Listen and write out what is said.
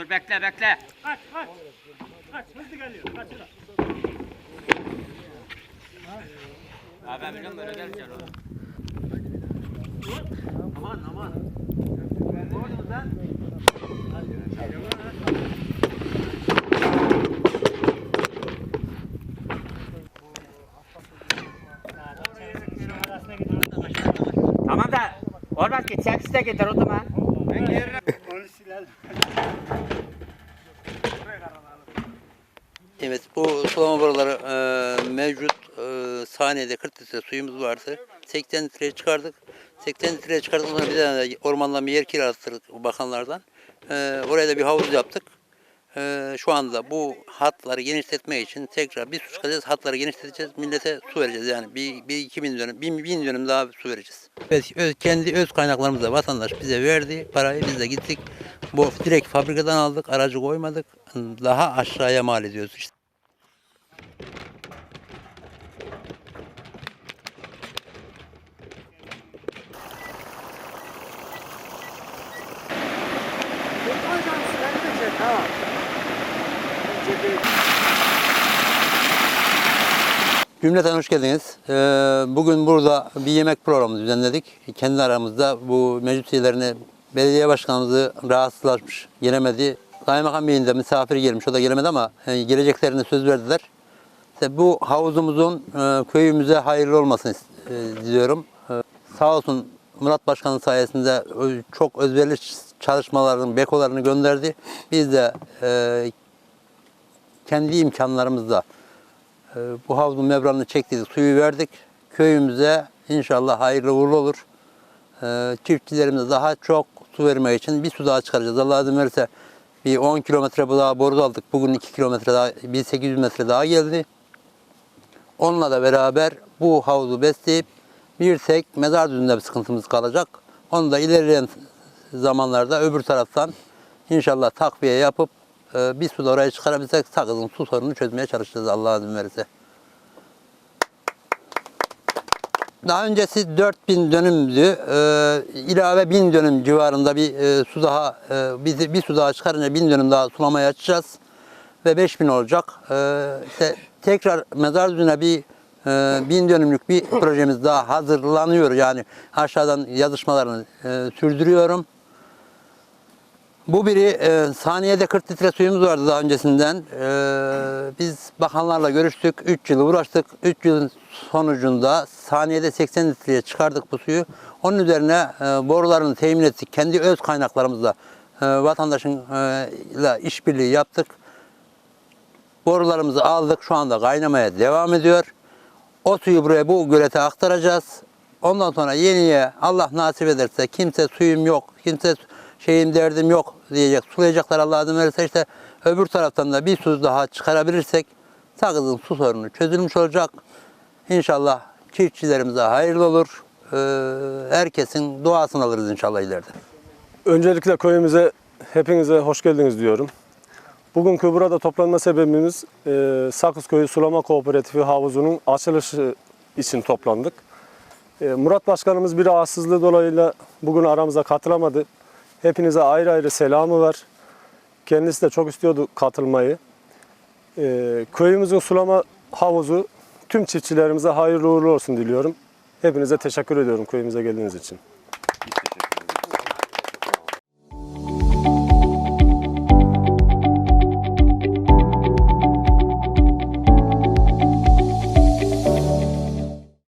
Dur bekle bekle. Kaç kaç. Kaç hızlı geliyor. Kaç şuna. Abi ben biliyorum böyle gelecek oğlum. Aman aman. Tamam da olmaz ki sen de gider o zaman. Onu silelim. Evet bu sulama boruları e, mevcut. E, saniyede 40 litre suyumuz vardı. 80 litreye çıkardık. 80 litreye çıkardıktan bir tane de ormandan bir yer kiralattık bakanlardan. E, oraya da bir havuz yaptık. E, şu anda bu hatları genişletmek için tekrar bir su çıkacağız. Hatları genişleteceğiz. Millete su vereceğiz. Yani bir, bir iki bin dönüm, bin, bin dönüm daha su vereceğiz. Evet, öz, kendi öz kaynaklarımızla vatandaş bize verdi. Parayı biz de gittik. Bu direkt fabrikadan aldık. Aracı koymadık. Daha aşağıya mal ediyoruz işte. Cümleten hoş geldiniz. Ee, Bugün burada bir yemek programı düzenledik. Kendi aramızda bu mevcut üyelerini belediye başkanımızı rahatsızlaşmış, gelemedi. Kaymakam Bey'in de misafiri gelmiş, o da gelemedi ama e, geleceklerini söz verdiler. İşte bu havuzumuzun e, köyümüze hayırlı olmasını e, diliyorum. Sağ olsun Murat Başkan'ın sayesinde çok özverili çalışmaların bekolarını gönderdi. Biz de kendi imkanlarımızla ee, bu havuzun membranını çektik, suyu verdik. Köyümüze inşallah hayırlı uğurlu olur. Ee, Çiftçilerimize daha çok su vermek için bir su daha çıkaracağız. Allah izin verirse bir 10 kilometre daha boru aldık. Bugün 2 kilometre daha, 1800 metre daha geldi. Onunla da beraber bu havuzu besleyip bir tek mezar düzünde bir sıkıntımız kalacak. Onu da ilerleyen zamanlarda öbür taraftan inşallah takviye yapıp e, bir su da oraya çıkarabilsek sakızın su sorununu çözmeye çalışacağız Allah izin verirse. Daha öncesi 4000 dönümdü. Ee, ilave 1000 dönüm civarında bir e, su daha e, bir, bir su daha çıkarınca 1000 dönüm daha sulamaya açacağız ve 5000 olacak. Ee, işte tekrar mezar düzüne bir e, 1000 dönümlük bir projemiz daha hazırlanıyor. Yani aşağıdan yazışmalarını e, sürdürüyorum. Bu biri e, saniyede 40 litre suyumuz vardı daha öncesinden. E, biz bakanlarla görüştük. 3 yıl uğraştık. 3 yılın sonucunda saniyede 80 litreye çıkardık bu suyu. Onun üzerine e, borularını temin ettik. Kendi öz kaynaklarımızla e, vatandaşın e, işbirliği yaptık. Borularımızı aldık. Şu anda kaynamaya devam ediyor. O suyu buraya bu gölete aktaracağız. Ondan sonra yeniye Allah nasip ederse kimse suyum yok, kimse şeyim derdim yok diyecek. Sulayacaklar Allah izin verirse işte öbür taraftan da bir su daha çıkarabilirsek sakızın su sorunu çözülmüş olacak. İnşallah çiftçilerimize hayırlı olur. Ee, herkesin duasını alırız inşallah ileride. Öncelikle köyümüze hepinize hoş geldiniz diyorum. Bugünkü burada toplanma sebebimiz e, Sakız Köyü Sulama Kooperatifi havuzunun açılışı için toplandık. E, Murat Başkanımız bir rahatsızlığı dolayıyla bugün aramıza katılamadı. Hepinize ayrı ayrı selamı var. Kendisi de çok istiyordu katılmayı. E, köyümüzün sulama havuzu tüm çiftçilerimize hayırlı uğurlu olsun diliyorum. Hepinize teşekkür ediyorum köyümüze geldiğiniz için.